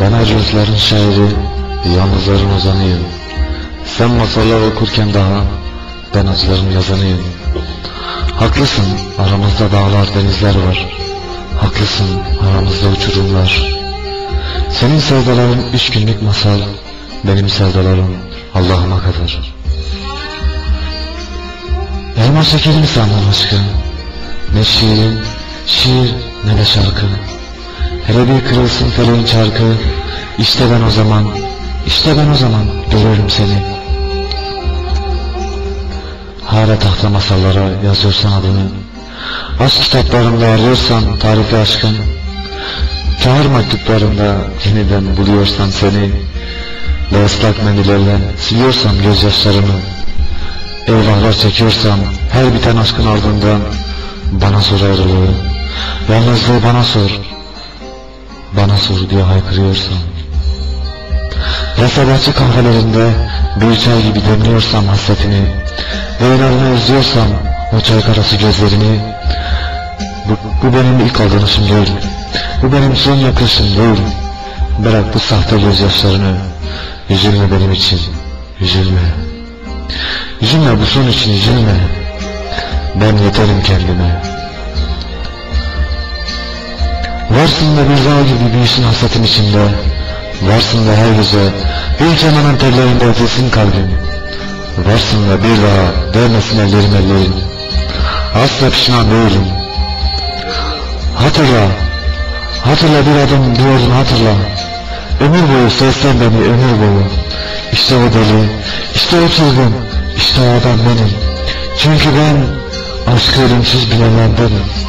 Ben ayrılıkların şairi, yalnızların ozanıyım. Sen masallar okurken daha, ben acıların yazanıyım. Haklısın, aramızda dağlar, denizler var. Haklısın, aramızda uçurumlar. Senin sevdaların üç günlük masal, benim sevdalarım Allah'ıma kadar. Elma şekerim sandın aşkı, ne şiirin, şiir ne de şarkı. Hele bir kırılsın feleğin çarkı, işte ben o zaman, işte ben o zaman görürüm seni. Hala tahta masallara yazıyorsan adını, aşk kitaplarında arıyorsan tarifi aşkın, Çağır mektuplarında yeniden buluyorsan seni, ve ıslak mendillerle siliyorsam gözyaşlarımı, eyvahlar çekiyorsam her biten aşkın ardından bana sor ayrılığı, yalnızlığı bana sor, bana sor diye haykırıyorsam. Ya kahvelerinde bir çay gibi demliyorsam hasretini, ve inanını özlüyorsam o çay karası gözlerini, bu, bu benim ilk aldanışım değil. Bu benim son yaklaşım değil. Bırak bu sahte gözyaşlarını. Üzülme benim için. Üzülme. Üzülme bu son için üzülme. Ben yeterim kendime. Varsın da bir dağ gibi büyüsün hasretin içinde. Varsın da her gece bir kemanın tellerinde ötesin kalbim. Varsın da bir daha değmesin ellerim ellerim. Asla pişman değilim. Hatırla, hatırla bir adım diyordun hatırla. Ömür boyu seslen beni ömür boyu. İşte o deli, işte o çılgın, işte o adam benim. Çünkü ben aşkı ölümsüz bilenlerdenim.